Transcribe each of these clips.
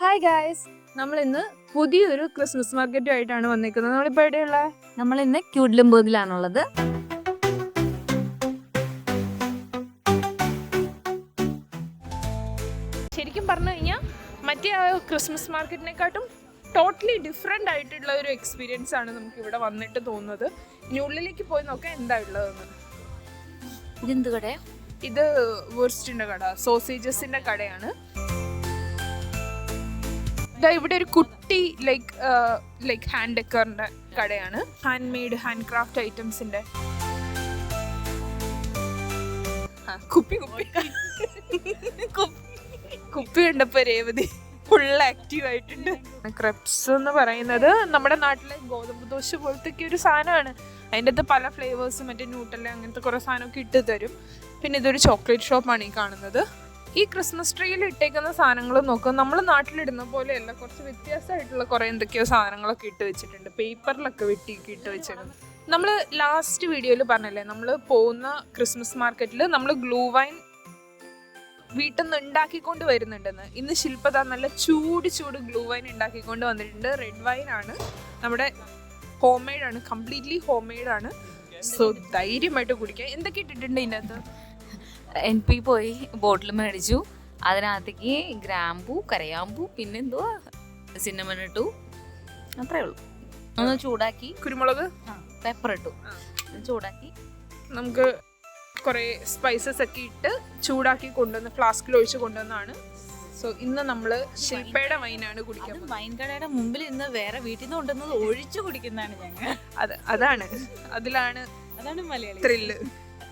Hi guys നമ്മൾ ഇന്ന് പുതിയൊരു ക്രിസ്മസ് മാർക്കറ്റും ആയിട്ടാണ് വന്നിരിക്കുന്നത് നമ്മളിപ്പോൾ എവിടെയുള്ള നമ്മൾ ഇന്ന് ക്യൂഡ്ലംബർഗിലാണുള്ളത് ശരിക്കും പറഞ്ഞു കഴിഞ്ഞാൽ മറ്റേ ആ ക്രിസ്മസ് മാർക്കറ്റിനെക്കാട്ടും ടോട്ടലി ഡിഫറെന്റ് ആയിട്ടുള്ള ഒരു എക്സ്പീരിയൻസ് ആണ് നമുക്ക് ഇവിടെ വന്നിട്ട് തോന്നുന്നത്. ഇനി ഉള്ളിലേക്ക് പോയി നോക്കാൻ എന്താ ഉള്ളതെന്ന്? ഇതെന്ത് കടയാണ് ഇത് വേർസ്റ്റിന്റെ കട സോസേജസിന്റെ കടയാണ്. ഇവിടെ ഒരു കുട്ടി ലൈക്ക് ലൈക്ക് ഹാൻഡ് ഡെക്കറിന്റെ കടയാണ്. ഹാൻഡ് മെയ്ഡ് ഹാൻഡ് ക്രാഫ്റ്റ് ഐറ്റംസിന്റെ കുപ്പി കുപ്പി. കുപ്പി കണ്ടപ്പോ രേവതി ഫുൾ ആക്റ്റീവ് ആയിട്ടുണ്ട്. ക്രെപ്സ് എന്ന് പറയുന്നത് നമ്മുടെ നാട്ടിലെ ഗോതമ്പ് ദോശ പോലത്തെ ഒരു സാധനമാണ്. അതിന്റെ അകത്ത് പല ഫ്ലേവേഴ്സും മറ്റേ ന്യൂട്ടല്ല അങ്ങനത്തെ കുറേ സാധനമൊക്കെ ഇട്ട് തരും. പിന്നെ ഇതൊരു ചോക്ലേറ്റ് ഷോപ്പാണ് ഈ കാണുന്നത്. ഈ ക്രിസ്മസ് ട്രീയിൽ ഇട്ടേക്കുന്ന സാധനങ്ങൾ നോക്കുക നമ്മൾ നാട്ടിലിടുന്ന പോലെയല്ല. കുറച്ച് വ്യത്യാസമായിട്ടുള്ള കുറേ എന്തൊക്കെയോ സാധനങ്ങളൊക്കെ ഇട്ട് വെച്ചിട്ടുണ്ട്. പേപ്പറിലൊക്കെ വെട്ടിയൊക്കെ ഇട്ട് വെച്ചിരുന്നു നമ്മൾ ലാസ്റ്റ് വീഡിയോയിൽ പറഞ്ഞല്ലേ നമ്മൾ പോകുന്ന ക്രിസ്മസ് മാർക്കറ്റിൽ നമ്മൾ ഗ്ലൂ വൈൻ വീട്ടിൽ നിന്ന് ഉണ്ടാക്കിക്കൊണ്ട് വരുന്നുണ്ടെന്ന്. ഇന്ന് ശില്പത നല്ല ചൂട് ചൂട് ഗ്ലൂ വൈൻ ഉണ്ടാക്കിക്കൊണ്ട് വന്നിട്ടുണ്ട്. റെഡ് വൈൻ ആണ്. നമ്മുടെ ഹോം മെയ്ഡ് ആണ്. കംപ്ലീറ്റ്ലി ഹോം മെയ്ഡ് ആണ്. സോ ധൈര്യമായിട്ട് കുടിക്കാം. എന്തൊക്കെ ഇട്ടിട്ടുണ്ട് ഇതിനകത്ത്? എൻ പി പോയി ബോട്ടിൽ മേടിച്ചു. അതിനകത്തേക്ക് ഗ്രാമ്പു കരയാമ്പു പിന്നെ എന്തുവാ സിന്നമൺ ഇട്ടു. അത്രേ ഉള്ളൂ. ഒന്ന് ചൂടാക്കി. കുരുമുളക്? പെപ്പർ ഇട്ടു. ചൂടാക്കി. നമുക്ക് കുറേ സ്പൈസസ് ഒക്കെ ഇട്ട് ചൂടാക്കി കൊണ്ടുവന്ന് ഫ്ലാസ്കിൽ ഒഴിച്ച് കൊണ്ടുവന്നാണ്. സോ ഇന്ന് നമ്മൾ ശില്പയുടെ വൈനാണ് കുടിക്കാൻ. വൈൻ കടയുടെ മുമ്പിൽ ഇന്ന് വേറെ വീട്ടിൽ നിന്ന് കൊണ്ടുവന്നത് ഒഴിച്ചു കുടിക്കുന്നതാണ് ഞങ്ങൾ. അത് അതാണ്. അതിലാണ് അതാണ് മലയാളി ത്രില്ല്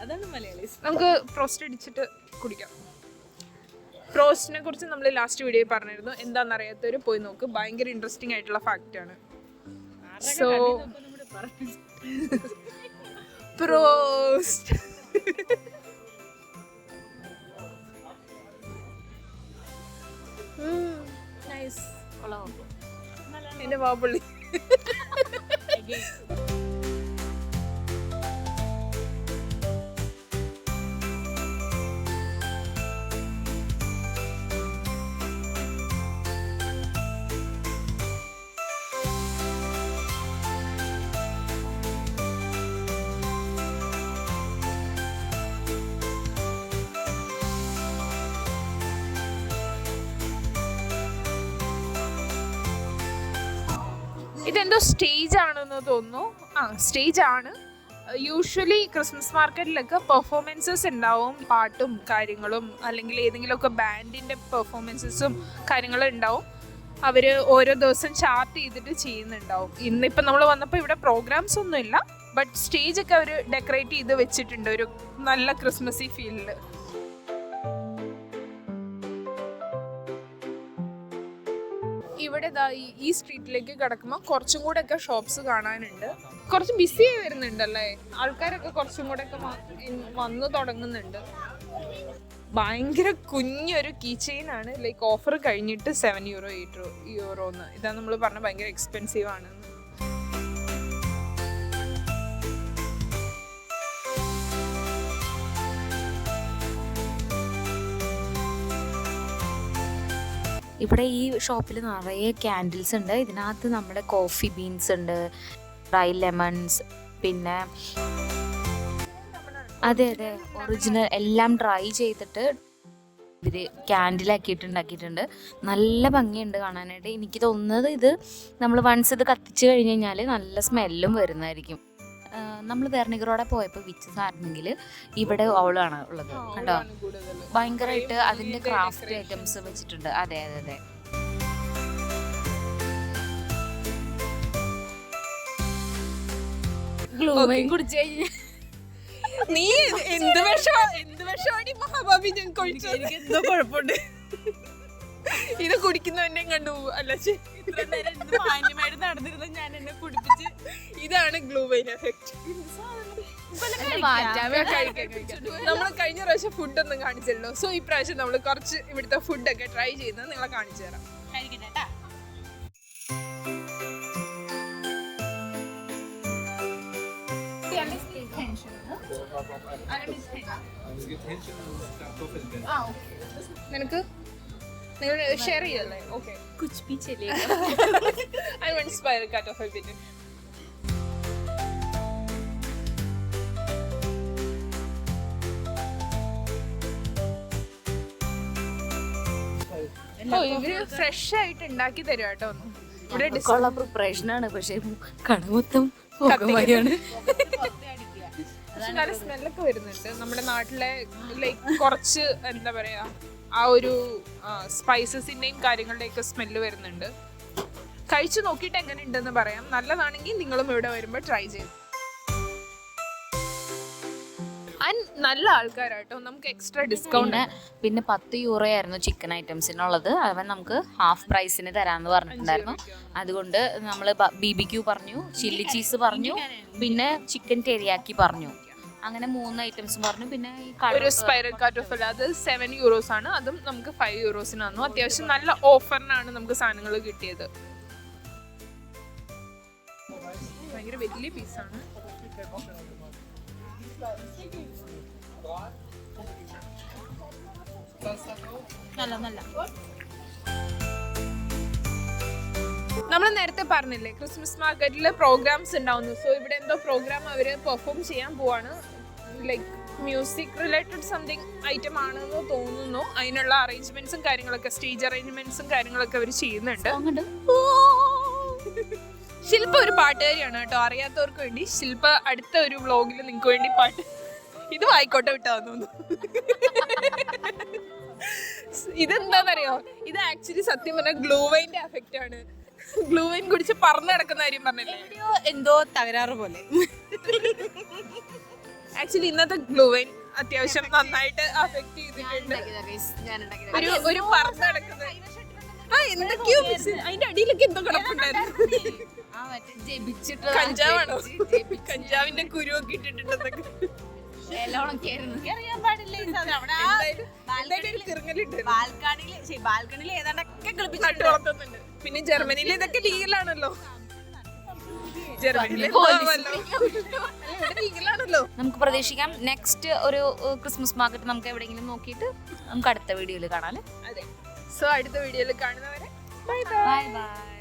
അതാണ് മലയാളീസ്. നമുക്ക് പ്രോസ്റ്റ് അടിച്ചിട്ട് കുടിക്കാം. പ്രോസ്റ്റിനെ കുറിച്ച് നമ്മൾ ലാസ്റ്റ് വീഡിയോയിൽ പറഞ്ഞിരുന്നു. എന്താണെന്നറിയാത്തവർ പോയി നോക്ക്. ഭയങ്കര ഇൻട്രസ്റ്റിംഗ് ആയിട്ടുള്ള ഫാക്റ്റ് ആണ്. സോ പ്രോസ്റ്റ് നൈസ് എന്റെ വാപ്പള്ളി ഇതെന്തോ സ്റ്റേജ് ആണെന്ന് തോന്നുന്നു. ആ സ്റ്റേജ് ആണ് യൂഷ്വലി ക്രിസ്മസ് മാർക്കറ്റിലൊക്കെ പെർഫോമൻസസ് ഉണ്ടാവും പാട്ടും കാര്യങ്ങളും അല്ലെങ്കിൽ ഏതെങ്കിലുമൊക്കെ ബാൻഡിന്റെ പെർഫോമൻസസും കാര്യങ്ങളും ഉണ്ടാവും. അവർ ഓരോ ദിവസം ചാർട്ട് ചെയ്തിട്ട് ചെയ്യുന്നുണ്ടാവും. ഇന്നിപ്പോൾ നമ്മൾ വന്നപ്പോൾ ഇവിടെ പ്രോഗ്രാംസ് ഒന്നുമില്ല ബട്ട് സ്റ്റേജൊക്കെ അവർ ഡെക്കറേറ്റ് ചെയ്ത് വെച്ചിട്ടുണ്ട് ഒരു നല്ല ക്രിസ്മസി ഫീലിൽ ഇവിടെ ദാ ഈ- സ്ട്രീറ്റിലേക്ക് കിടക്കുമ്പോൾ കുറച്ചും കൂടെ ഒക്കെ ഷോപ്സ് കാണാനുണ്ട്. കുറച്ച് ബിസി വരുന്നുണ്ടല്ലേ? ആൾക്കാരൊക്കെ കുറച്ചും കൂടെ ഒക്കെ വന്നു തുടങ്ങുന്നുണ്ട്. ഭയങ്കര കുഞ്ഞൊരു കീ ആണ്. ലൈക്ക് ഓഫർ കഴിഞ്ഞിട്ട് സെവൻ യൂറോ എയ്റ്റ് യൂറോ എന്ന്. ഇതാ നമ്മൾ പറഞ്ഞ ഭയങ്കര എക്സ്പെൻസീവ് ആണെന്ന്. ഇവിടെ ഈ ഷോപ്പിൽ നിറയെ ക്യാൻഡിൽസ് ഉണ്ട്. ഇതിനകത്ത് നമ്മുടെ കോഫി ബീൻസ് ഉണ്ട് ഡ്രൈ ലെമൺസ് പിന്നെ അതെ അതെ ഒറിജിനൽ എല്ലാം ഡ്രൈ ചെയ്തിട്ട് ഇവർ ക്യാൻഡിലാക്കിയിട്ട് ഉണ്ടാക്കിയിട്ടുണ്ട് നല്ല ഭംഗിയുണ്ട് കാണാനായിട്ട്. എനിക്ക് തോന്നുന്നത് ഇത് നമ്മൾ വൺസ് ഇത് കത്തിച്ച് കഴിഞ്ഞ് കഴിഞ്ഞാൽ നല്ല സ്മെല്ലും വരുന്നതായിരിക്കും. നമ്മൾ വെർണിഗറോടെ പോയപ്പോൾ വിച്ചസ് ആയിരുന്നെങ്കിൽ ഇവിടെ ഓളാണ് ഉള്ളത്. കണ്ടോ? ഭയങ്കരമായിട്ട് അതിന്റെ ക്രാഫ്റ്റ് ഐറ്റംസ് വെച്ചിട്ടുണ്ട്. അതെ അതെ അതെ. കുടിച്ചു കഴിഞ്ഞാൽ നീ എന്ത് വിഷം എന്ത് വിഷമാണ് മഹാഭാവി ഞങ്ങൾക്ക് എന്തോ കുഴപ്പമുണ്ട്. ഇത് കുടിക്കുന്നവന്റെ കണ്ടു. അല്ല മാന്യമായിട്ട് നടന്നിരുന്ന? ഞാൻ എന്നെ കുടിപ്പിച്ച് ഇതാണ് ഗ്ലൂ വൈൻ എഫക്ട് നമ്മൾ കഴിഞ്ഞ പ്രാവശ്യം ഫുഡ് ഒന്നും കാണിച്ചല്ലോ സോ ഈ പ്രാവശ്യം നമ്മൾ കുറച്ച് ഇവിടുത്തെ ഫുഡൊക്കെ ട്രൈ ചെയ്യുന്നത് നിങ്ങളെ കാണിച്ചു തരാം. നിനക്ക്? നിങ്ങൾ ഷെയർ ചെയ്യല്ലേ? Okay Cooch I one inspire cat of a ഓ ഇവർ ഫ്രഷ് ആയിട്ട് ഉണ്ടാക്കി തരും കേട്ടോ ഇവിടെ പക്ഷെ കട മൊത്തം പുകമയാണ് പക്ഷെ നല്ല സ്മെല്ലൊക്കെ വരുന്നുണ്ട്. നമ്മുടെ നാട്ടിലെ ലൈക്ക് കുറച്ച് എന്താ പറയാ ആ ഒരു സ്പൈസസിന്റെയും കാര്യങ്ങളുടെയൊക്കെ സ്മെല്ല് വരുന്നുണ്ട്. കഴിച്ചു നോക്കിയിട്ട് എങ്ങനെ ഉണ്ടെന്ന് പറയാം. നല്ലതാണെങ്കിൽ നിങ്ങളും ഇവിടെ വരുമ്പോൾ ട്രൈ ചെയ്യും. നല്ല ആൾക്കാരാട്ടോ. നമുക്ക് എക്സ്ട്രാ ഡിസ്കൗണ്ട് പിന്നെ പിന്നെ പത്ത് യൂറോ ആയിരുന്നു ചിക്കൻ ഐറ്റംസിനുള്ളത് അവൻ നമുക്ക് ഹാഫ് പ്രൈസിന് തരാന്ന് പറഞ്ഞിട്ടുണ്ടായിരുന്നു. അതുകൊണ്ട് നമ്മൾ ബി ബി ക്യൂ പറഞ്ഞു ചില്ലി ചീസ് പറഞ്ഞു പിന്നെ ചിക്കൻ ടെരിയാക്കി പറഞ്ഞു. അങ്ങനെ മൂന്ന് ഐറ്റംസ് പറഞ്ഞു. പിന്നെ ഈ ഒരു സ്പൈറൽ കാറ്റ് ഓഫ് അത് സെവൻ യൂറോസ് ആണ്. അതും നമുക്ക് ഫൈവ് യൂറോസിന് തന്നു. അത്യാവശ്യം നല്ല ഓഫറിനാണ് നമുക്ക് സാധനങ്ങൾ കിട്ടിയത്. ഭയങ്കര വലിയ പീസാണ് നല്ല നല്ല. നമ്മൾ നേരത്തെ പറഞ്ഞില്ലേ ക്രിസ്മസ് മാർക്കറ്റിൽ പ്രോഗ്രാംസ് ഉണ്ടാവുന്നു. സോ ഇവിടെ എന്തോ പ്രോഗ്രാം അവർ പെർഫോം ചെയ്യാൻ പോവാണ്. Like music related something item ആണെന്ന് തോന്നുന്നു. അതിനുള്ള അറേഞ്ച്മെന്റ്സും കാര്യങ്ങളൊക്കെ സ്റ്റേജ് അറേഞ്ച്മെന്റ്സും കാര്യങ്ങളൊക്കെ അവർ ചെയ്യുന്നുണ്ട്. ശില്പ ഒരു പാട്ടുകാരിയാണ് കേട്ടോ. അറിയാത്തവർക്ക് വേണ്ടി ശില്പ അടുത്ത ഒരു വ്ളോഗിൽ നിങ്ങൾക്ക് വേണ്ടി പാട്ട് ഇത് വായിക്കോട്ടെ വിട്ടാന്ന് തോന്നുന്നു. ഇതെന്താന്നറിയോ? ഇത് ആക്ച്വലി സത്യം പറഞ്ഞാൽ ഗ്ലൂവൈന്റെ എഫക്റ്റ് ആണ്. ഗ്ലൂവൈൻ കുടിച്ച് പറന്നു കിടക്കുന്ന കാര്യം പറഞ്ഞില്ലേ എന്തോ തകരാറ് പോലെ ആക്ച്വലി ഇന്നത്തെ ഗ്ലൂവിൻ അത്യാവശ്യം നന്നായിട്ട് അഫക്ട് ചെയ്തിട്ടുണ്ട് ഒരു ഒരു പറന്ന് നടക്കുന്ന ആ എന്തൊക്കെയോ miss. അതിന്റെ അടിയിലൊക്കെ എന്തോ കിടപ്പുണ്ടായിരുന്നു കഞ്ചാവാണോ കഞ്ചാവിന്റെ കുരുവൊക്കെ ഇട്ടിട്ടുണ്ടെന്നൊക്കെ അറിയാൻ പാടില്ല ഈ സാധനം. അവിടെ ആ ബാൽക്കണിയിൽ ശരി, ബാൽക്കണിയിൽ ഏതാണ്ടൊക്കെ കളിപ്പിച്ചിട്ടുണ്ട്. പിന്നെ ജർമ്മനിയിൽ ഇതൊക്കെ ലീഗലാണല്ലോ. ജർമ്മനിയിൽ ലീഗലാണല്ലോ. നമുക്ക് പ്രതീക്ഷിക്കാം. നെക്സ്റ്റ് ഒരു ഏഹ്, ക്രിസ്മസ് മാർക്കറ്റ് നമുക്ക് എവിടെയെങ്കിലും നോക്കിയിട്ട് നമുക്ക് അടുത്ത വീഡിയോയിൽ കാണാം അതെ. സോ അടുത്ത വീഡിയോയിൽ കാണുന്നവരെ ബൈ ബൈ ബൈ ബൈ